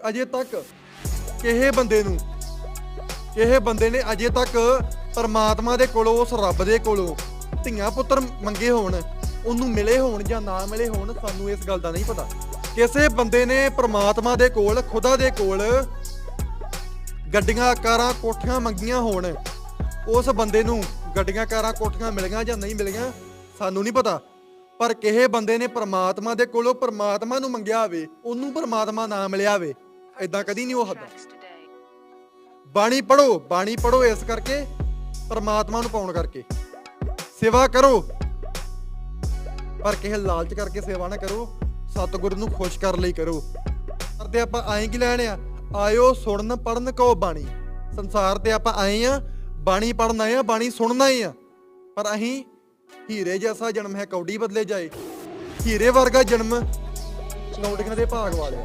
ਅਜੇ ਤੱਕ ਕਿਸੇ ਬੰਦੇ ਨੂੰ, ਕਿਸੇ ਬੰਦੇ ਨੇ ਅਜੇ ਤੱਕ ਪਰਮਾਤਮਾ ਦੇ ਕੋਲੋਂ, ਉਸ ਰੱਬ ਦੇ ਕੋਲੋਂ ਧੀਆਂ ਪੁੱਤਰ ਮੰਗੇ ਹੋਣ, ਉਹਨੂੰ ਮਿਲੇ ਹੋਣ ਜਾਂ ਨਾ ਮਿਲੇ ਹੋਣ, ਸਾਨੂੰ ਇਸ ਗੱਲ ਦਾ ਨਹੀਂ ਪਤਾ। ਕਿਸੇ ਬੰਦੇ ਨੇ ਪਰਮਾਤਮਾ ਦੇ ਕੋਲ, ਖੁਦਾ ਦੇ ਕੋਲ ਗੱਡੀਆਂ, ਕਾਰਾਂ, ਕੋਠੀਆਂ ਮੰਗੀਆਂ ਹੋਣ, ਉਸ ਬੰਦੇ ਨੂੰ ਗੱਡੀਆਂ, ਕਾਰਾਂ, ਕੋਠੀਆਂ ਮਿਲੀਆਂ ਜਾਂ ਨਹੀਂ ਮਿਲੀਆਂ, ਸਾਨੂੰ ਨਹੀਂ ਪਤਾ। ਪਰ ਕਿਸੇ ਬੰਦੇ ਨੇ ਪਰਮਾਤਮਾ ਦੇ ਕੋਲੋਂ ਪ੍ਰਮਾਤਮਾ ਨੂੰ ਮੰਗਿਆ ਹੋਵੇ, ਉਹਨੂੰ ਪਰਮਾਤਮਾ ਨਾ ਮਿਲਿਆ ਹੋਵੇ ਐਦਾਂ ਕਦੀ ਨਹੀਂ ਹੋ ਸਕਦਾ ਬਾਣੀ ਪੜੋ ਬਾਣੀ ਪੜੋ ਇਸ ਕਰਕੇ ਪ੍ਰਮਾਤਮਾ ਨੂੰ ਪਾਉਣ ਕਰਕੇ। ਸੇਵਾ ਕਰੋ। ਪਰ ਕਿਸੇ ਲਾਲਚ ਕਰਕੇ ਸੇਵਾ ਨਾ ਕਰੋ ਸਤਿਗੁਰੂ ਨੂੰ ਖੁਸ਼ ਕਰਨ ਲਈ ਕਰੋ। ਕਰਦੇ ਆਪਾਂ ਆਏ ਕੀ ਲੈਣ ਆ? ਆਇਓ ਸੁਣਨ ਪੜਨ ਕੋ ਬਾਣੀ। ਸੰਸਾਰ ਤੇ ਆਪਾਂ ਆਏ ਆ ਬਾਣੀ ਪੜਨ ਆਏ ਆ ਬਾਣੀ ਸੁਣਨਾ ਹੀ ਆ। ਪਰ ਅਸੀਂ ਹੀਰੇ ਜੈਸਾ ਜਨਮ ਹੈ ਕੌਡੀ ਬਦਲੇ ਜਾਏ। ਹੀਰੇ ਵਰਗਾ ਜਨਮ ਕੌਡੀਆਂ ਦੇ ਭਾਗ ਵਾਲਿਆ